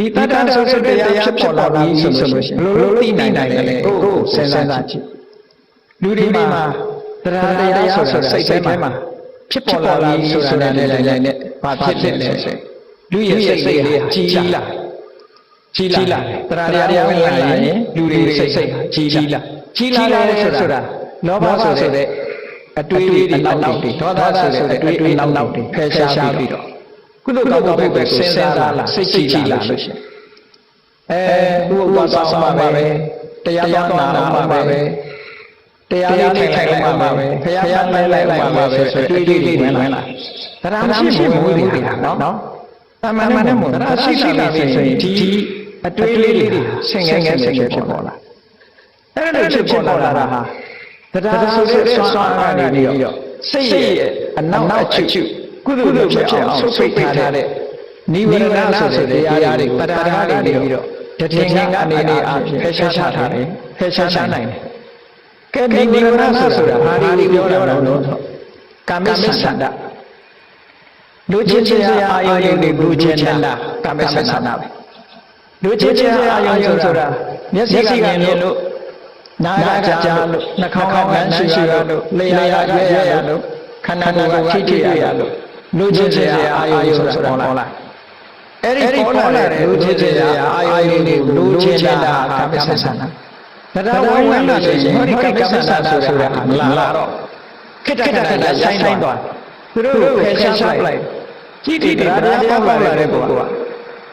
ဒီတတ္တဆိုတဲ့တရားဖြစ်ပေါ်လာပြီဆိုလို့ရှိရင်ဘယ်လိုလုပ်သိနိုင်တယ်လဲကိုယ့်ကိုယ်စဉ်းစားကြည့်လူတွေမှာတရားတရားဆိုတဲ့စိတ်ထဲမှာဖြစ်ပေါ်လာပြီဆိုတာနဲ့လည်းလည်းနဲ့ဘာဖြစ်လဲဆိုလူရဲ့စိတ်လေးဟာကြီးလာကြီးလာတရားတရားဝင်လာရင်လူတွေစိတ်စိတ်ကြီးလာကြီးလာတယ်ဆိုတာလောဘဆိုတဲ့အတွေးတွေအနောက်တွေဒေါသဆိုတဲ့အတွေးအနောက်တွေဖယ်ရှားပြီးတော့ ကုသိုလ်ကောင်းမှုပဲစဉ်းစားလာစိတ်ကြီးလာလို့ရှိရင်အဲဘုရားဆောင်ပါပဲတရားတော်နာမှာပါပဲတရားလေးထိုင်လိုက်ပါပဲဖះဖះလိုက်လိုက်ပါပဲဆိုတဲ့အတွေးလေးတွေဝင်လာတရားမရှိမွေးတွေဟာနော်အမှန်မှန်နဲ့မို့တရားရှိရှိလာပြီဆိုရင်ဒီအတွေးလေးတွေဆင်ငယ်ဆင်ငယ်ဖြစ်ပေါ်လာအဲ့ဒါဖြစ်ပေါ်လာတာဟာတရားဆိုတဲ့ဆွမ်းအားနေပြီးတော့စိတ်ရဲ့အနောက်အချွ ကုသိုလ်ဖြစ်အောင်ဆုတ်ဖိတ်ထားတဲ့နိဝရဏဆိုတဲ့တရားတွေကိုတရားတွေနေပြီးတော့တည်ငြိမ်အနေနဲ့အဖြစ်ဖယ်ရှားထားတယ်ဖယ်ရှားနိုင်တယ်ကဲဒီနိဝရဏဆိုတာဘာတွေပြောတာလဲလို့ကာမိသန္တလူချင်းချင်းအာယုန်တွေလူချင်းတာကာမိသန္တပဲလူချင်းချင်းအာယုန်ဆိုတာမျက်စိကမြင်လို့နားကကြားလို့နှာခေါင်းကနမ်းရှိရလို့လျှာရွဲ့ရလို့ခန္ဓာကိုယ်ကထိထိရလို့ လူချင်းချင်းအာယုန်ဆိုတာပေါ်လာအဲ့ဒီပေါ်လာတဲ့လူချင်းချင်းအာယုန်တွေလူချင်းတာကာမိသန္တတရားဝိုင်းဝန်းလို့ဆိုရင်ဟောဒီကာမိသန္တဆိုတာမလာတော့ခိတ္တကတည်းကဆိုင်ဆိုင်သွားသူတို့ဖယ်ရှားလိုက်ကြည့်တိတရားပေါက်လာတဲ့ပုဂ္ဂိုလ်က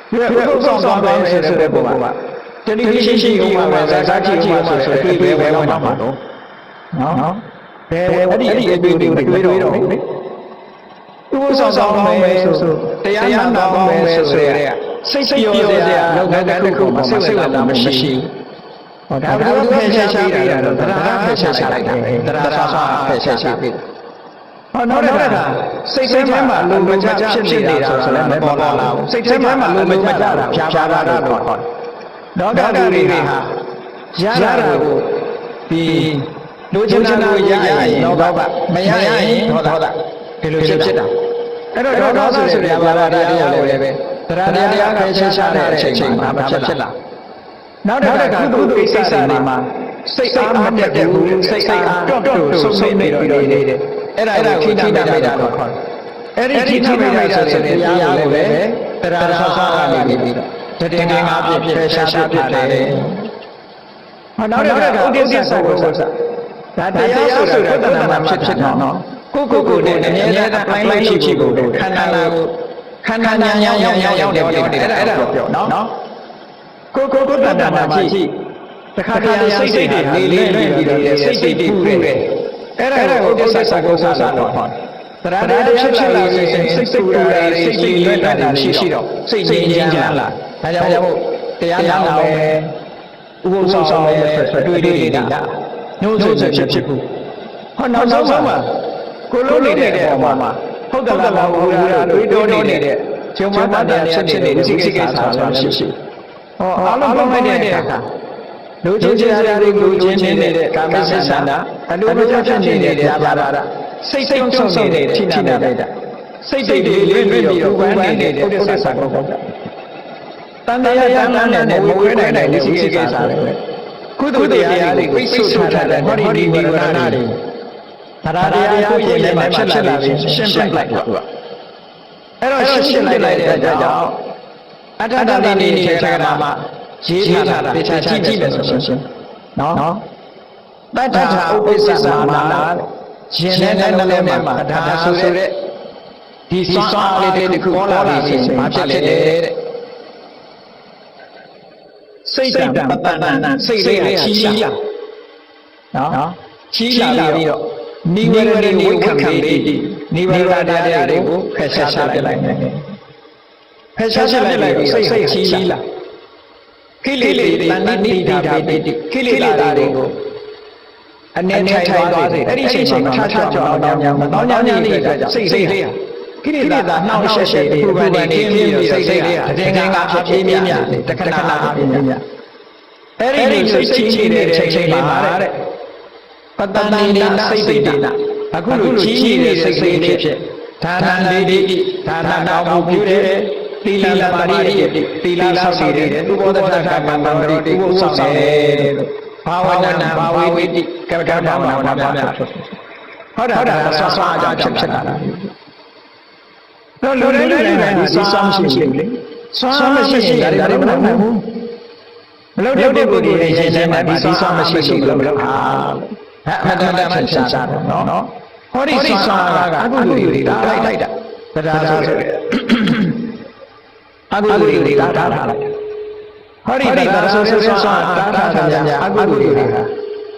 ဒီဥပ္ပဆောင်သွားမယ်ဆိုတဲ့ပုဂ္ဂိုလ်ကတတိရှိရှိဥပ္ပမှာဇာတိကြည့်မှာဆိုတဲ့အတွေ့အကြုံပဲဝင်တော့မှာနော်နော်ဘယ်အဲ့ဒီအတွေ့အကြုံတွေတွေ့တော့လေ ဥပ္ပဆောင်ဆောင်မယ်ဆိုတရားနာသွားမယ်ဆိုတဲ့စိတ်စိတ်ပြောစရာလောကတစ်ခုမှာစိတ်ဝင်တာမရှိဘူးဟောဒါဘယ်လိုဖယ်ရှားပေးတာတော့တရားဖယ်ရှားလိုက်တာပဲတရားဆောဖယ်ရှားပေးတာဟောနောက်တစ်ခါစိတ်ထဲမှာလုံမကြဖြစ်နေတာဆိုလည်းမပေါ်လာဘူးစိတ်ထဲမှာလုံမကြတာဖြားပါတာတော့ခေါ်တယ်လောကလူတွေဟာရတာကိုဒီလူချင်တာကိုရရင်လောဘမရရင်ဒေါသဒီလိုဖြစ်ဖြစ်တာ အဲ့တော့ဒေါသဆိုတဲ့ဘာသာတရားကိုလည်းပဲတရားတရားဖယ်ရှားတဲ့အချိန်မှာမဖြစ်လာနောက်တစ်ခါကုသိုလ်ကိစ္စတွေမှာစိတ်အားမတက်ဘူးစိတ်အားတွတ်တွတ်ဆုံးနေပြီးတော့နေတယ်အဲ့ဒါကိုခိတိနာမိတာလို့ခေါ်တယ်အဲ့ဒီခိတိနာမိတာဆိုတဲ့တရားကိုလည်းတရားဆောက်ကနေပြီးတော့တည်ငြိမ်ငါဖြစ်ဖယ်ရှားဖြစ်တယ်ဟောနောက်တစ်ခါဥဒိစ္စဆောကိုဆောဒါတရားဆိုတာကုသနာမှာဖြစ်ဖြစ်တော့နော် ကိုကိုကိုနဲ့အမြဲတမ်းအပိုင်းလိုက်ရှိရှိကိုခန္ဓာကိုခန္ဓာညာညာရောက်ရောက်ရောက်တယ်ပြောနေတာအဲ့ဒါပြောနော်ကိုကိုကိုတဏ္ဍာမှာရှိတခါတည်းစိတ်စိတ်တွေနေလေးလွင့်ပြီးတော့စိတ်စိတ်တွေပူတယ်အဲ့ဒါကိုဥဒိစ္စဆောကိုဆောလို့ခေါ်တယ်တရားတရားဖြစ်လာလို့စိတ်စိတ်ပူတာတွေစိတ်စိတ်လွင့်တာတွေရှိရှိတော့စိတ်ငြိမ်းချမ်းလာဒါကြောင့်မို့တရားနာအောင်ပဲဥပုသ်ဆောင်ပဲဆိုတွေ့တွေ့နေတာညှို့ဆိုဖြစ်ဖြစ်ဘူးဟောနောက်ဆုံးမှာ ကိုလုံးနေတဲ့အပေါ်မှာဟုတ်တယ်လားဘုရားတွေးတောနေတဲ့ကျုံမတန်တရားဖြစ်နေတဲ့စိတ်ကိစ္စဆိုတာရှိရှိဟောအားလုံးလုံးလိုက်တဲ့အခါလူချင်းချင်းစရာတွေလူချင်းချင်းနေတဲ့ကာမိသစ္စာအလိုမကျဖြစ်နေတဲ့ဘာသာစိတ်စိတ်ဆုံးဆုံးနေတဲ့ထိနာတဲ့စိတ်စိတ်တွေလွင့်ပြီးတော့ပူပန်းနေတဲ့ဥဒ္ဒသကောကောတန်တရားတန်တန်နဲ့မဝဲနိုင်တဲ့ဒီကိစ္စတွေကုသိုလ်တရားတွေကိုပိတ်ဆို့ထားတဲ့ဟောဒီဒီဝရဏတွေ တရားတရားကိုရင်လည်းဖြစ်လာပြီးရှင်းပြလိုက်တော့အဲ့တော့ရှင်းပြလိုက်တဲ့အတွက်ကြောင့်အတ္တတတိနေထေရကမှာရေးထားတာတခြားကြည့်ကြည့်မယ်ဆိုရှင်နော်တတ္ထာဥပ္ပစ္စမာနာရှင်တဲ့နှလုံးထဲမှာဒါဆိုတဲ့ဒီစွမ်းအားလေးတစ်ခုပေါ်လာပြီဆိုရင်ဘာဖြစ်လဲတဲ့စိတ်တံပတ္တနာစိတ်လေးချီးလာနော်ချီးလာပြီးတော့ နိဝရဏဝိခံလေးနိဝရဏတရားတွေကိုဖယ်ရှားပြလိုက်တယ်ဖယ်ရှားပြလိုက်ပြီးစိတ်ချီးလာခိလေလေတဏှိတိတာပိတိခိလေတာတွေကိုအနေထိုင်သွားစေအဲ့ဒီအချိန်မှာထထကြောင်းအောင်ညောင်းတောင်းညောင်းနေတဲ့အတွက်ကြောင့်စိတ်စိတ်လေးဟာခိလေတာနှောင့်ရှက်ရှက်ဒီဘက်ကနေခင်းပြီးတော့စိတ်စိတ်လေးဟာတည်ငါးဖြစ်ပြေးမြတခဏခဏပြေးမြအဲ့ဒီလိုစိတ်ချီနေတဲ့ချိန်လေးမှာတဲ့ ပတ္တန္တိနာစိတ်စိတ်နာအခုလိုချီးနေတဲ့စိတ်စိတ်လေးဖြစ်ဒါနလေးဒီဒါနတောင်းမှုပြုတယ်သီလသမာဓိအဖြစ်သီလဆောက်တည်တယ်ဥပောဒထကမ္မန္တရိဥပုသ်ဆောင်တယ်ဘာဝနာဘာဝိတိကမ္မထာဘာဝနာများဖြစ်ဟုတ်တာဟုတ်တာဆောဆောအကြောင်းဖြစ်ဖြစ်တာတော့လူတွေလူတွေဒီဆောင်းရှိရှိလေဆောင်းမရှိရှိတယ်ဒါလည်းမလုပ်ဘူးမလုပ်တဲ့ပုဂ္ဂိုလ်တွေရှင်ရှင်မှာဒီဆောင်းမရှိရှိလို့မလုပ်ဟာ အမှန်တမ်းချင်ရှားတယ်နော်ဟောဒီဆောင်းကအကုသိုလ်တွေကလိုက်လိုက်တာတရားဆိုတဲ့အကုသိုလ်တွေကတားထားလိုက်ဟောဒီတရားဆိုဆိုဆောင်းတားထားကြများအကုသိုလ်တွေက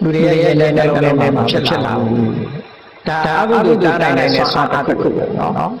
လူတွေရဲ့လက်နဲ့လုံးနဲ့မှာဖြစ်ဖြစ်လာဘူးဒါအကုသိုလ်တားနိုင်တဲ့ဆောင်းအကုသိုလ်ပဲနော်